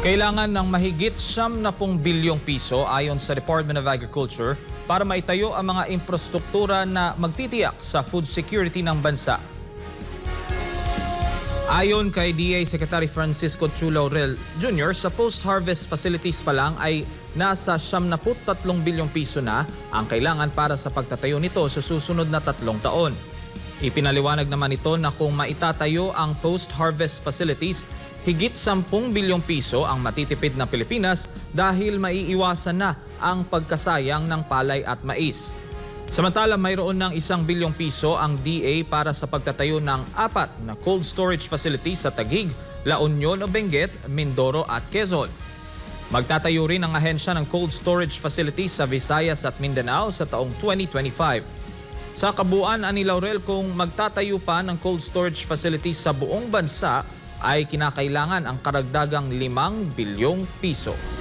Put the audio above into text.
Kailangan ng mahigit 70 bilyong piso ayon sa Department of Agriculture para maitayo ang mga infrastruktura na magtitiyak sa food security ng bansa. Ayon kay DA Secretary Francisco Chulo Rel Jr., sa post-harvest facilities pa lang ay nasa 73 bilyong piso na ang kailangan para sa pagtatayo nito sa susunod na tatlong taon. Ipinaliwanag naman ito na kung maitatayo ang post-harvest facilities, higit 10 bilyong piso ang matitipid ng Pilipinas dahil maiiwasan na ang pagkasayang ng palay at mais. Samantala, mayroon ng isang bilyong piso ang DA para sa pagtatayo ng apat na cold storage facilities sa Taguig, La Union o Benguet, Mindoro at Quezon. Magtatayo rin ang ahensya ng cold storage facilities sa Visayas at Mindanao sa taong 2025. Sa kabuuan, ani Laurel, kung magtatayo pa ng cold storage facilities sa buong bansa, ay kinakailangan ang karagdagang 5 bilyong piso.